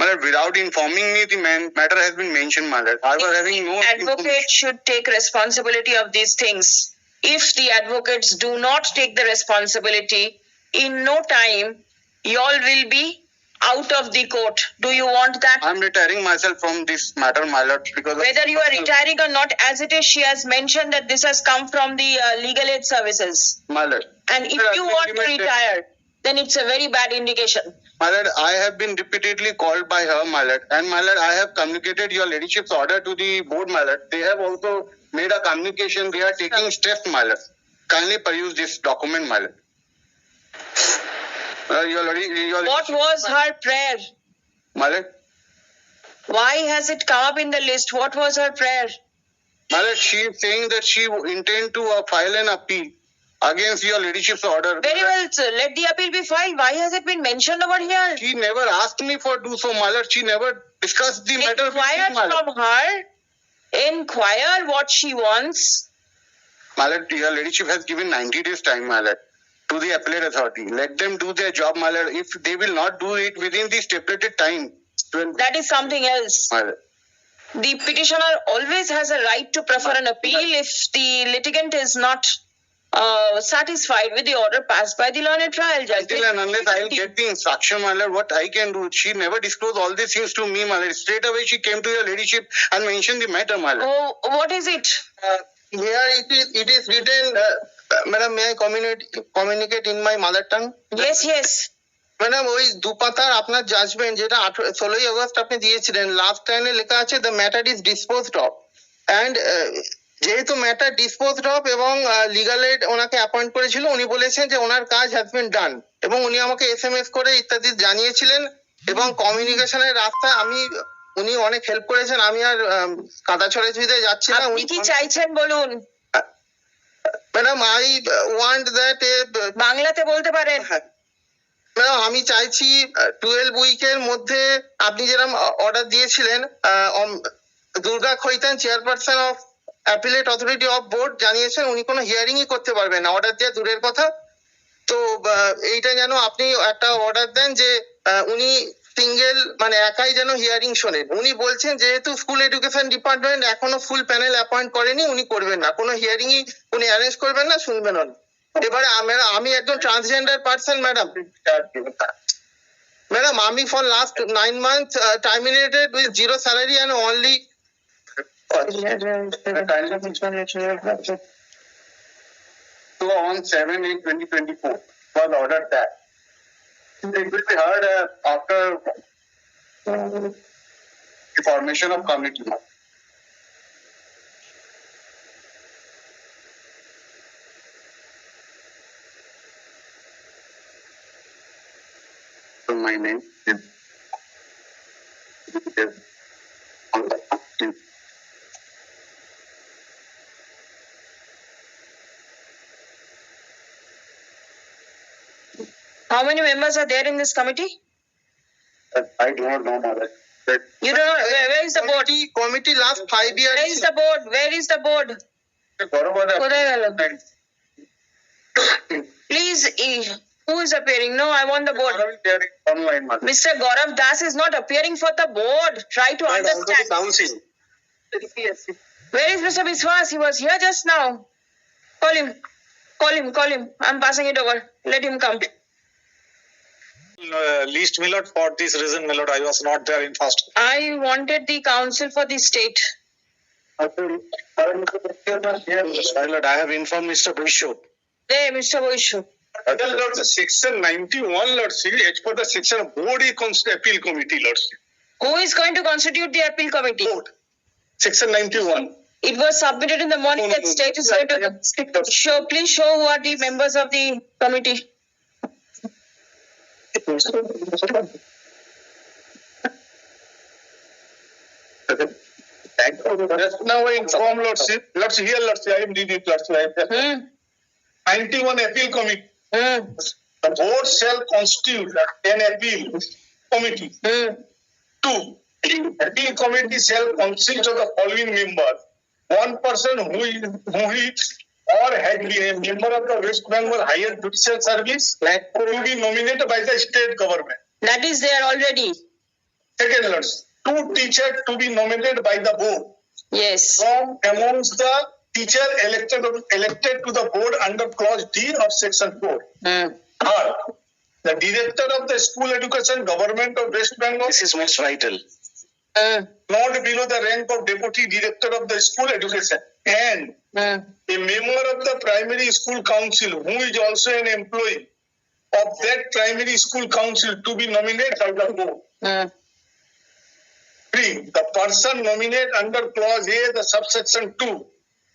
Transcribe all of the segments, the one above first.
My lord, without informing me, the man, matter has been mentioned, my lord. I was having no advocate should take responsibility of these things. If the advocates do not take the responsibility, in no time, y'all will be out of the court. Do you want that? I'm retiring myself from this matter, my lord, because of- Whether you are retiring or not, as it is, she has mentioned that this has come from the uh, legal aid services. my lord. And if you want to retire, then it's a very bad indication. My lord, I have been repeatedly called by her, my lord, and my lord, I have communicated your ladyship's order to the board, my lord. They have also made a communication. They are taking steps, my lord. Kindly peruse this document, my lord. Uh, your lady, your What was her prayer? my lord, Why has it come up in the list? What was her prayer? my lord, she is saying that she intend to uh, file an appeal against your ladyship's order. Very well, sir. Let the appeal be filed. Why has it been mentioned over here? She never asked me for do so, my lord. She never discussed the matter with me, my from her. Inquire what she wants. My lord, your ladyship has given 90 days time, my lord, to the appellate authority. Let them do their job, my lord. If they will not do it within the stipulated time, That is something else. my lord. The petitioner always has a right to prefer an appeal if the litigant is not uh, satisfied with the order passed by the learned trial judge. Until and unless I will get the instruction, my lord, what I can do. She never disclosed all these things to me, my lord. Straight away she came to your ladyship and mentioned the matter, my lord. Oh, what is it? Uh, here it is, it is written, uh, madam, may I communicate, communicate in my mother tongue? Yes, yes. Madam ওই দুপাতার আপনার judgement যেটা ষোলোই August আপনি দিয়েছিলেন last টাইমে লেখা আছে the matter is disposed of and যেহেতু ম্যাটার ডিসপোজড অফ এবং লিগাল এড ওনাকে অ্যাপয়েন্ট করেছিল উনি বলেছেন যে ওনার কাজ হ্যাজ বিন ডান এবং উনি আমাকে এস এম এস করে ইত্যাদি জানিয়েছিলেন এবং কমিউনিকেশনের রাস্তায় আমি উনি অনেক হেল্প করেছেন আমি আর কাদা ছড়াছড়িতে যাচ্ছি না উনি কি চাইছেন বলুন? ম্যাডাম আই ওয়ান্ট দ্যাট বাংলাতে বলতে পারেন। ম্যাডাম আমি চাইছি টুয়েলভ উইকের মধ্যে আপনি যেরকম অর্ডার দিয়েছিলেন Durga Khaitan chairperson of appellate authority of board জানিয়েছেন, উনি কোনো হিয়ারিংই করতে পারবেন না। অর্ডার দেওয়া দূরের কথা। তো এইটা যেন আপনি একটা অর্ডার দেন যে উনি সিঙ্গেল মানে একাই যেন হিয়ারিং শোনেন। উনি বলছেন, যেহেতু স্কুল এডুকেশন ডিপার্টমেন্ট এখনও ফুল প্যানেল অ্যাপয়েন্ট করেনি, উনি করবেন না। কোনো হিয়ারিংই উনি অ্যারেঞ্জ করবেন না, শুনবেন না এবারে আমি একজন ট্রান্সজেন্ডার পার্সন ম্যাডাম। ম্যাডাম, আমি for last nine month terminated with zero salary and only So on 7 8 2024 was ordered that. It will be heard uh, after the formation of committee. So my name is. is on the- how many members are there in this committee? I do not know, Mother. You don't know, where is the board? Committee, committee last five years. Where is the board? Where is the board? Please, eh, who is appearing? No, I want the board. Mr. Gaurav Das is not appearing for the board. Try to understand. Where is Mr. Biswas? He was here just now. Call him. Call him. Call him. I'm passing it over. Let him come uh, least Millard for this reason, Millard. I was not there in first. I wanted the council for the state. Millard, I have informed Mr. Bishop. There, Mr. Boishu. Other Lords, section ninety-one, Lordship, as per the section board is const- appeal committee, Lordship. Who is going to constitute the appeal committee? Board. Section ninety-one. It was submitted in the morning No, no, that state is going to show. Please show who are the members of the committee. Just now I inform Lordship, Lordship, here Lordship, I am reading Lordship, I have Hmm. ninety-one appeal committee. Hmm. The board shall constitute an appeal committee. Hmm. Two, appeal committee shall consist of the following members. One person who is, who is और head लिए member of the West Bengal higher judicial service will be nominate by the state government that is there already second लर्स two teacher to be nominated by the board yes from amongst the teacher elected elected to the board under clause D of section 4 हाँ the director of the school education government of West Bengal this is most vital not below the rank of deputy director of the school education and a member of the primary school council who is also an employee of that primary school council to be nominated by the board. Three, the person nominated under clause A, the subsection two,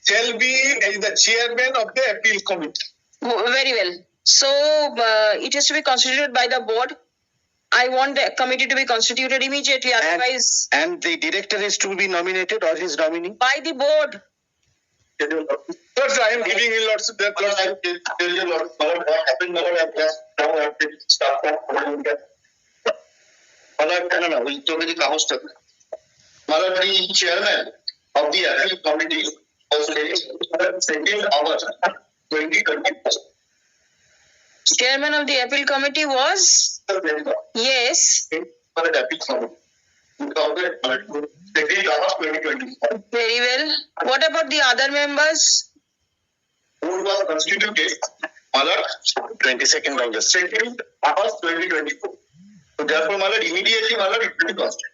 shall be as the chairman of the appeal committee. Very well. So uh, it is to be constituted by the board. I want the committee to be constituted immediately, otherwise And the director is to be nominated or his nominee? by the board. First, I am giving you lots of that. Lots of, tell you lot, what happened now, I have just, now I have to start from. Malad, no, no, we'll talk with the Kahosta. Malad, the chairman of the appeal committee was taking second hour, twenty twenty. Chairman of the appeal committee was yes. Malad appeal committee. Second twenty. Very well. What about the other members? Board was constituted, Malad, Twenty-second August. second hour, twenty twenty-four. So therefore, Malad, immediately Malad, it will be constituted.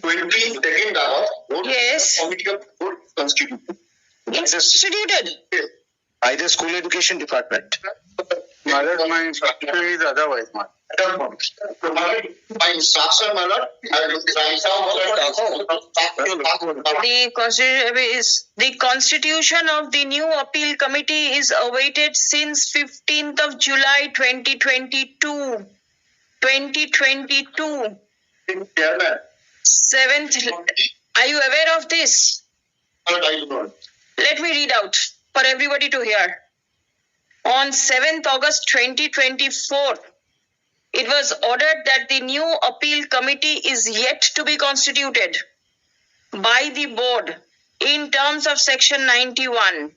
Twenty-second hour, board Yes. committee of board constituted. Constituted. By the school education department. Malad, my instruction is otherwise, Malad. The constitution of the new appeal committee is awaited since 15th of July 2022. 2022. Seventh. Are you aware of this? Let me read out for everybody to hear. On 7th August 2024, it was ordered that the new appeal committee is yet to be constituted by the board in terms of section 91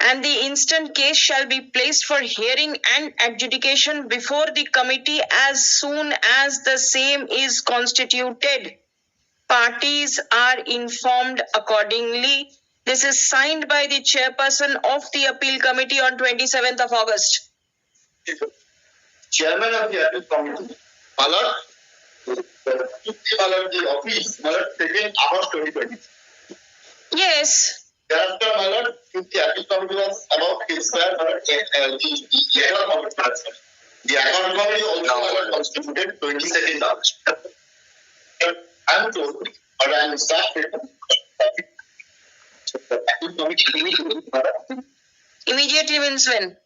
and the instant case shall be placed for hearing and adjudication before the committee as soon as the same is constituted parties are informed accordingly. This is signed by the chairperson of the appeal committee on 27th of August. Chairman of the appeal committee, Malad, Malad, the office, Malad, second hour, twenty twenty. Yes, Thereafter, Malad, if the appeal committee was about to square, Malad, uh, the, the legal committee. The account committee also Malad constituted twenty second August. I am told, but I am instructed. The appeal committee, Malad, immediately means when?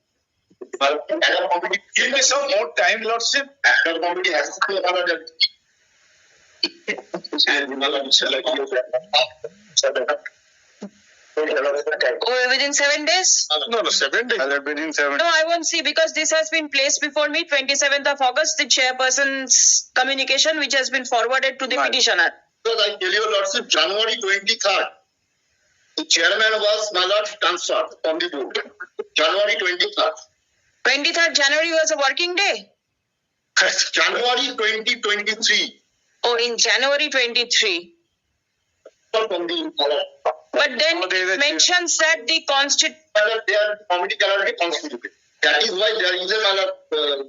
Malad, account committee, Give me some more time, Lordship. account committee has to be Malad. And Malad, shall I give you? Oh, within seven days? No, no, seven days. Within seven. No, I won't see because this has been placed before me, 27th of August, the chairperson's communication which has been forwarded to the Right. petitioner. Because I tell you, Lordship, January twenty-third, the chairman was Malad transferred from the board. January twenty-third. 23rd January was a working day. January twenty twenty-three, Oh, in January 23. from the Malad. But then it mentions that the constitution. Malad, their committee cannot be constituted. That is why there is a uh,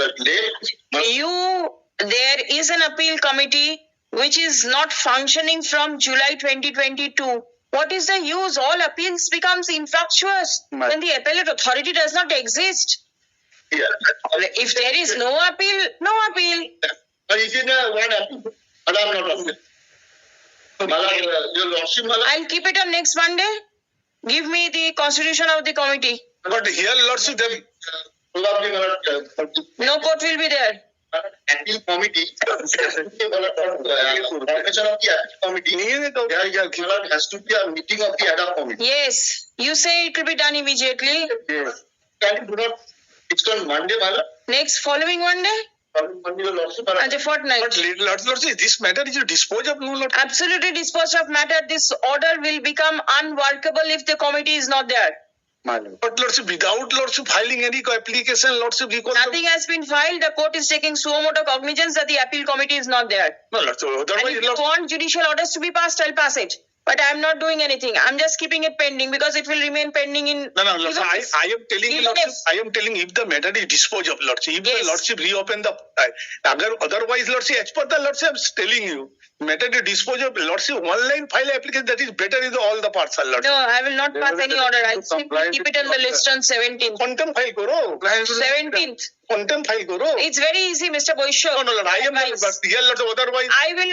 uh, late. You there is an appeal committee which is not functioning from july 2022 what is the use? All appeals becomes infructuous Ma- when the appellate authority does not exist. Yeah. if there is no appeal no appeal. But if you know one appeal, but I'm not appeal. Malad, uh, your Lordship, Malad. i'll keep it on next monday. Give me the constitution of the committee. But here, Lordship, Probably Malad, uh, no court will be there appeal committee, formation of the appeal committee, there has to be a meeting of the ad hoc committee. yes you say it will be done immediately Yes. Can you do not, it's on Monday, Mala, next following monday Monday, your lordship, and a fortnight Lord, Lordship, this matter is disposed of, no, Lord. absolutely disposed of matter this order will become unworkable if the committee is not there my lord. But lordship, without lordship filing any application, lordship, we call. Nothing has been filed. The court is taking suo moto cognizance that the appeal committee is not there. No, lordship, And if you want judicial orders to be passed, I'll pass it. But I'm not doing anything. I'm just keeping it pending because it will remain pending in. No, no, lordship, I, I am telling you, lordship, if- I am telling if the matter is disposed of, lordship, if yes. the lordship reopen the, uh, agar- otherwise, lordship, as per the lordship, I'm telling you, matter is disposed of, lordship, one line file application, that is better in all the parts, sir, lordship. No, I will not pass any order. I'll simply keep it on the list on seventeenth. Contempt file karo, Seventeenth. contempt file karo. It's very easy, Mr. Boisho. No, no, Lord, I am, not- but here, lordship, otherwise, I will,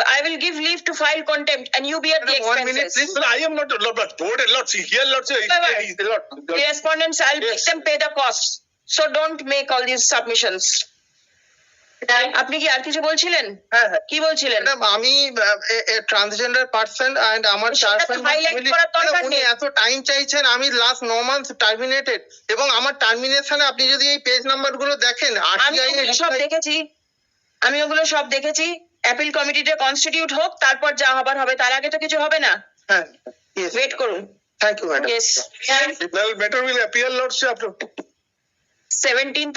uh, I will give leave to file contempt and you be at the Madam, one minute, expenses. Sir, I am not, Lord, but board, Lord, see, here, Lord, sir, Bye-bye. it- it- Lord, The respondents, I'll make them pay the costs. So don't make all these submissions. আপনি কি আর কিছু বলছিলেন? হ্যাঁ হ্যাঁ। কি বলছিলেন? আমি transgender person and আমার দরকার ম্যাডাম, উনি এত টাইম চাইছেন আমি লাস্ট ন মান্থ টার্মিনেটেড এবং আমার টার্মিনেশনে আপনি যদি এই পেজ নাম্বারগুলো দেখেন আমি ওগুলো সব দেখেছি। আমি ওগুলো সব দেখেছি। অ্যাপিল কমিটিটা কনস্টিটিউট হোক তারপর যা হবার হবে তার আগে তো কিছু হবে না? হ্যাঁ ওয়েট করুন। Thank you madam yes Well, matter will appear, lordship, after seventeenth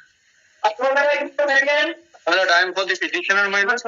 No time for the petitioner, my lord.